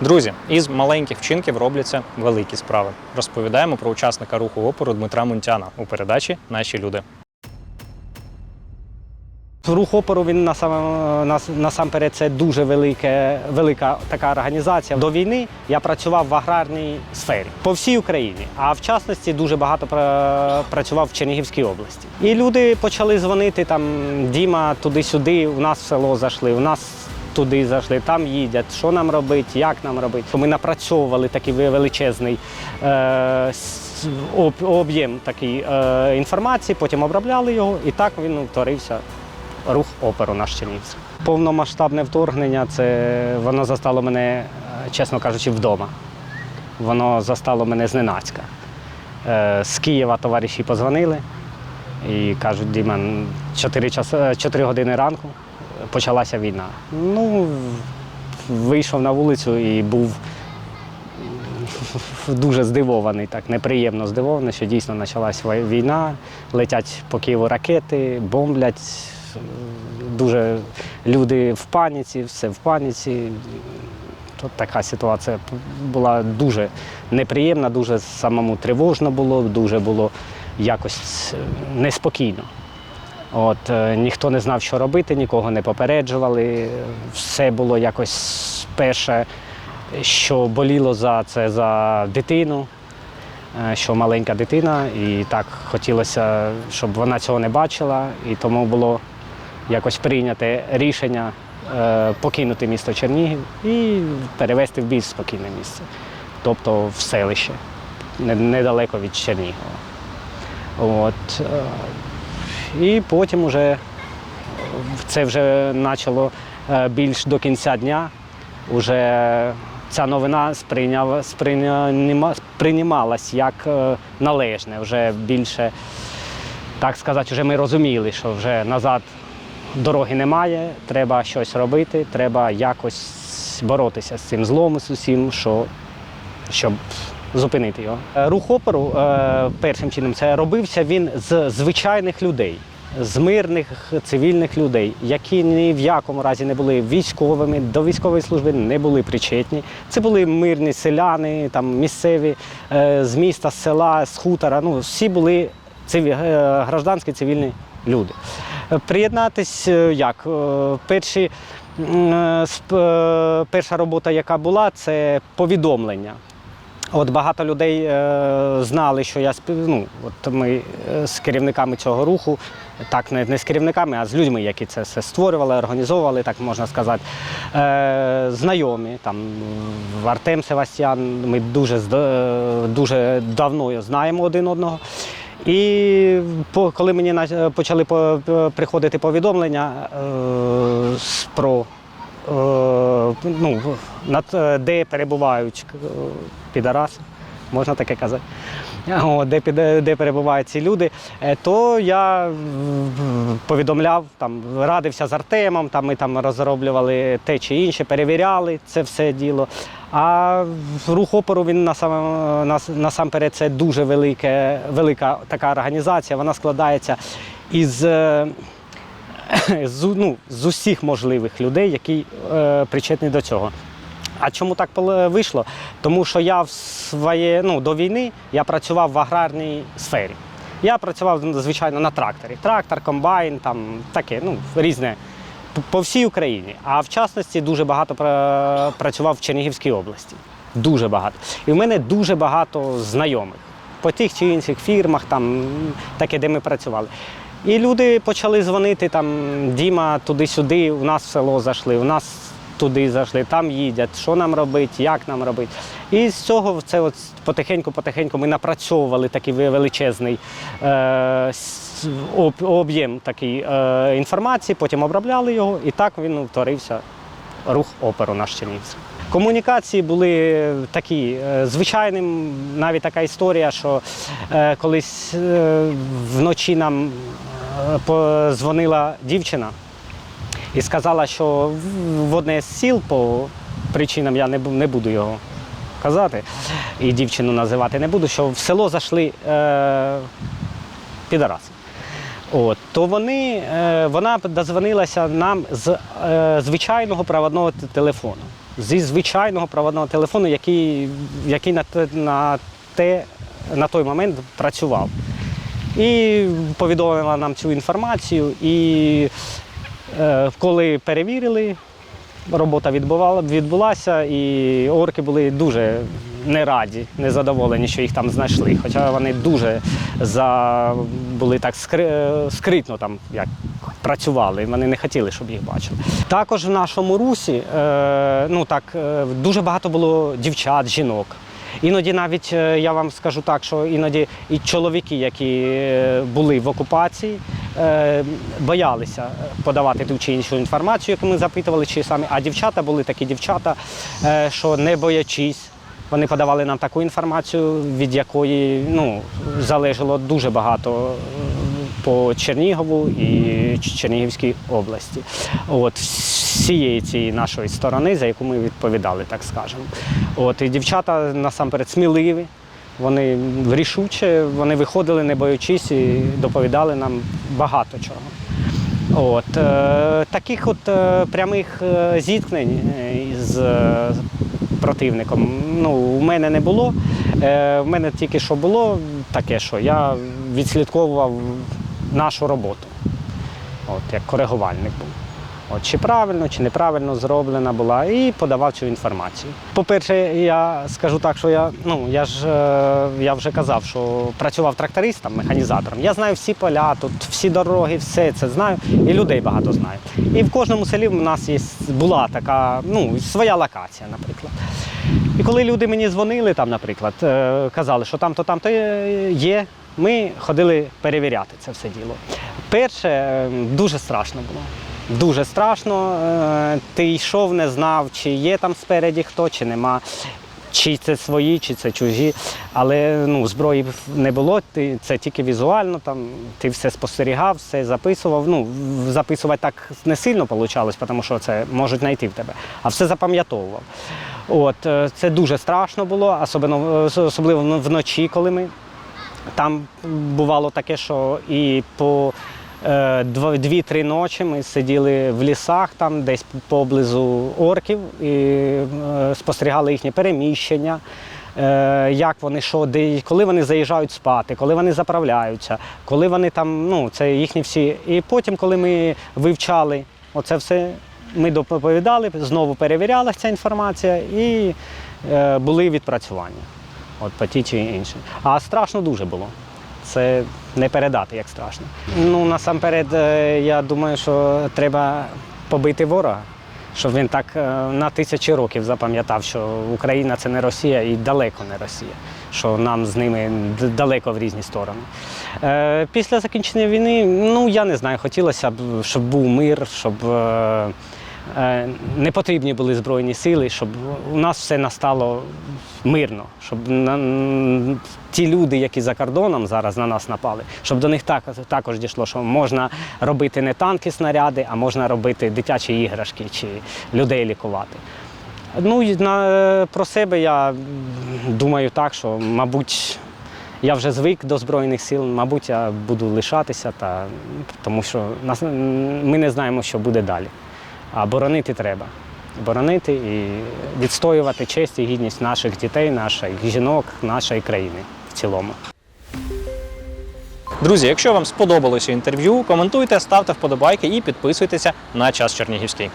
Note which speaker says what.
Speaker 1: Друзі, із маленьких вчинків робляться великі справи. Розповідаємо про учасника руху опору Дмитра Мунтяна у передачі Наші люди.
Speaker 2: Рух опору він насам, нас- насамперед це дуже велике, велика така організація. До війни я працював в аграрній сфері по всій Україні, а в частності дуже багато пра- працював в Чернігівській області. І люди почали дзвонити там Діма туди-сюди, у нас в село зайшли, у нас туди зайшли, там їдять, що нам робити, як нам робити. Ми напрацьовували такий величезний е, об'єм такий, е, інформації, потім обробляли його, і так він утворився рух оперу наш Чернігівський. Повномасштабне вторгнення це воно застало мене, е, чесно кажучи, вдома. Воно застало мене зненацька. Е, З Києва товариші позвонили і кажуть, Діман, 4, час, 4 години ранку почалася війна. Ну, вийшов на вулицю і був дуже здивований, так неприємно здивований, що дійсно почалась війна, летять по Києву ракети, бомблять. Дуже люди в паніці, все в паніці. Тут така ситуація була дуже неприємна, дуже самому тривожно було, дуже було якось неспокійно. От, е, ніхто не знав, що робити, нікого не попереджували. Все було якось перше, що боліло за це за дитину, е, що маленька дитина, і так хотілося, щоб вона цього не бачила, і тому було якось прийняте рішення е, покинути місто Чернігів і перевезти в більш спокійне місце, тобто в селище, недалеко від Чернігова. От, е, і потім уже це вже почало е, більш до кінця дня. Уже ця новина сприйняла, сприйняла, сприймалась як е, належне. Вже більше, так сказати, вже ми розуміли, що вже назад дороги немає, треба щось робити, треба якось боротися з цим злом, з усім, що, щоб зупинити його. Е, Рух опору е, першим чином це робився він з звичайних людей. З мирних цивільних людей, які ні в якому разі не були військовими, до військової служби не були причетні. Це були мирні селяни, там місцеві е, з міста, з села, з хутора. Ну всі були циві, гражданські цивільні люди. Приєднатись е, як? Е, Перші, е, перша робота, яка була, це повідомлення. От багато людей знали, що я спів... ну, от ми з керівниками цього руху, так не, з керівниками, а з людьми, які це все створювали, організовували, так можна сказати. Знайомі, там Артем Севастьян, ми дуже, дуже давно знаємо один одного. І коли мені на- почали по, по- приходити повідомлення е, про е, ну, е, де перебувають е, підараси, можна таке казати, О, де, під- де перебувають ці люди, е, то я повідомляв, там, радився з Артемом, там, ми там розроблювали те чи інше, перевіряли це все діло. А рух опору він насам, нас, насамперед це дуже велике, велика така організація. Вона складається із е, з, ну, з усіх можливих людей, які е, причетні до цього. А чому так вийшло? Тому що я в своє, ну, до війни я працював в аграрній сфері. Я працював, звичайно, на тракторі. Трактор, комбайн, там таке, ну, різне по всій Україні. А в частності дуже багато працював в Чернігівській області. Дуже багато. І в мене дуже багато знайомих по тих чи інших фірмах, там, таке, де ми працювали. І люди почали дзвонити там Діма туди-сюди, у нас в село зайшли, у нас туди зайшли, там їдять, що нам робити, як нам робити. І з цього це от потихеньку-потихеньку ми напрацьовували такий величезний е, об'єм такий, е, інформації, потім обробляли його, і так він утворився рух оперу наш Чернігівський. Комунікації були такі е, звичайним, навіть така історія, що е, колись е, вночі нам е, позвонила дівчина і сказала, що в- одне з сіл по причинам я не, буду його казати, і дівчину називати не буду, що в село зайшли е, підараси. От, то вони, е, вона дозвонилася нам з е, звичайного проводного телефону. Зі звичайного проводного телефону, який, який на, те- на, те, на той момент працював. І повідомила нам цю інформацію. І коли перевірили, робота відбувала, відбулася, і орки були дуже не раді, незадоволені, що їх там знайшли. Хоча вони дуже за, були так скри, е, скритно там як працювали, вони не хотіли, щоб їх бачили. Також в нашому русі е, ну, так, е, дуже багато було дівчат, жінок. Іноді навіть е, я вам скажу так, що іноді і чоловіки, які е, були в окупації, е, боялися подавати ту чи іншу інформацію, яку ми запитували, чи самі. А дівчата були такі дівчата, е, що не боячись. Вони подавали нам таку інформацію, від якої ну, залежало дуже багато е, по Чернігову і Чернігівській області. От всієї цієї нашої сторони, за яку ми відповідали, так скажемо. От і дівчата насамперед сміливі. Вони рішуче, вони виходили, не боючись, і доповідали нам багато чого. От, е, таких от е, прямих е, зіткнень е, з е, противником ну, у мене не було. Е, в мене тільки що було таке, що я відслідковував нашу роботу, от, як коригувальник був. От, чи правильно, чи неправильно зроблена була, і подавав цю інформацію. По-перше, я скажу так, що я, ну, я ж е, я вже казав, що працював трактористом, механізатором. Я знаю всі поля, тут всі дороги, все це знаю, і людей багато знаю. І в кожному селі в нас є, була така, ну, своя локація, наприклад. І коли люди мені дзвонили, там, наприклад, е, казали, що там-то, там-то е, є, ми ходили перевіряти це все діло. Перше, е, дуже страшно було. Дуже страшно. Е, Ти йшов, не знав, чи є там спереді хто, чи нема. Чи це свої, чи це чужі. Але ну, зброї не було, це тільки візуально, там, ти все спостерігав, все записував. Ну, записувати так не сильно вийшло, тому що це можуть знайти в тебе, а все запам'ятовував. От, е, це дуже страшно було, особливо, особливо вночі, коли ми там бувало таке, що і по е, дві-три ночі ми сиділи в лісах, там десь поблизу орків, і е, спостерігали їхнє переміщення. е, Як вони що, де, коли вони заїжджають спати, коли вони заправляються, коли вони там, ну це їхні всі. І потім, коли ми вивчали оце все, ми доповідали, знову перевіряла ця інформація і е, були відпрацювання. От по ті чи інші. А страшно дуже було. Це не передати, як страшно. Ну, насамперед, е, я думаю, що треба побити ворога, щоб він так е, на тисячі років запам'ятав, що Україна це не Росія і далеко не Росія, що нам з ними далеко в різні сторони. Е, Після закінчення війни, ну я не знаю, хотілося б, щоб був мир, щоб. Е, Не потрібні були збройні сили, щоб у нас все настало мирно, щоб на, ті люди, які за кордоном зараз на нас напали, щоб до них так, також дійшло, що можна робити не танки, снаряди, а можна робити дитячі іграшки чи людей лікувати. Ну, і на, про себе я думаю так, що, мабуть, я вже звик до Збройних сил, мабуть, я буду лишатися, та, тому що нас, ми не знаємо, що буде далі. А боронити треба. Боронити і відстоювати честь і гідність наших дітей, наших жінок, нашої країни в цілому.
Speaker 1: Друзі, якщо вам сподобалося інтерв'ю, коментуйте, ставте вподобайки і підписуйтеся на час Чернігівський.